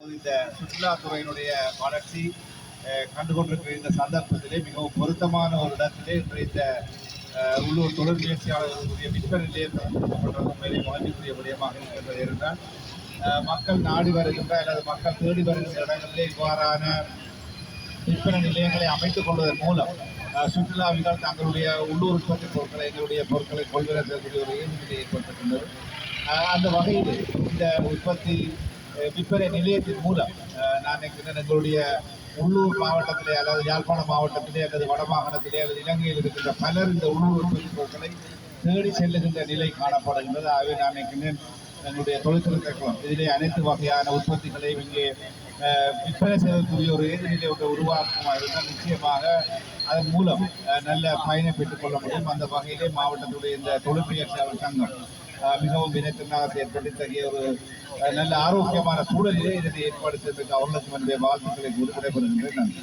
இந்த சுற்றுலாத்துறையினுடைய வளர்ச்சி கண்டுகொண்டிருக்கிற இந்த சந்தர்ப்பத்திலே மிகவும் பொருத்தமான ஒரு இடத்திலே இன்று இந்த உள்ளூர் தொழில் முயற்சியாளர்களுடைய விற்பனை நிலையம் மேலே உண்மையிலே மகிழ்ச்சிக்குரிய விடயமாக இருக்கின்றது என்றால் மக்கள் நாடி வருகின்ற அல்லது மக்கள் தேடி வருகின்ற இடங்களிலே இவ்வாறான விற்பனை நிலையங்களை அமைத்துக் கொள்வதன் மூலம் சுற்றுலாவிகள் தங்களுடைய உள்ளூர் உற்பத்தி பொருட்களை எங்களுடைய பொருட்களை கொள்வதற்கு ஒரு இயல்புநிலை ஏற்பட்டிருக்கின்றது. அந்த வகையில் இந்த உற்பத்தி விற்பனை நிலையத்தின் மூலம் நான் நினைக்கிறேன் எங்களுடைய உள்ளூர் மாவட்டத்திலே அல்லது யாழ்ப்பாண மாவட்டத்திலே அல்லது வடமாகாணத்திலே அல்லது இலங்கையில் இருக்கின்ற பலர் இந்த உள்ளூர் உற்பத்தி பொருட்களை தேடி செல்லுகின்ற நிலை காணப்படுகின்றது. ஆகவே நான் நினைக்கின்றேன் எங்களுடைய தொழிற்சங்கம் இதிலே அனைத்து வகையான உற்பத்திகளையும் இங்கே விற்பனை செய்யக்கூடிய ஒரு ஏதுநிலை ஒன்றை உருவாக்குமா இருந்தால் நிச்சயமாக அதன் மூலம் நல்ல பயனை பெற்றுக்கொள்ள முடியும். அந்த வகையிலே மாவட்டத்துடைய இந்த தொழிற்பயிற்சியாளர் சங்கம் மிகவும் வினைத்திறனாக செயற்பட்டு இத்தகைய ஒரு நல்ல ஆரோக்கியமான சூழலிலே இதனை ஏற்படுத்துவதற்கு அவர்களுக்கு என்னுடைய வாழ்த்துக்களை கூறி விடைபெறுகின்றேன் நன்றி.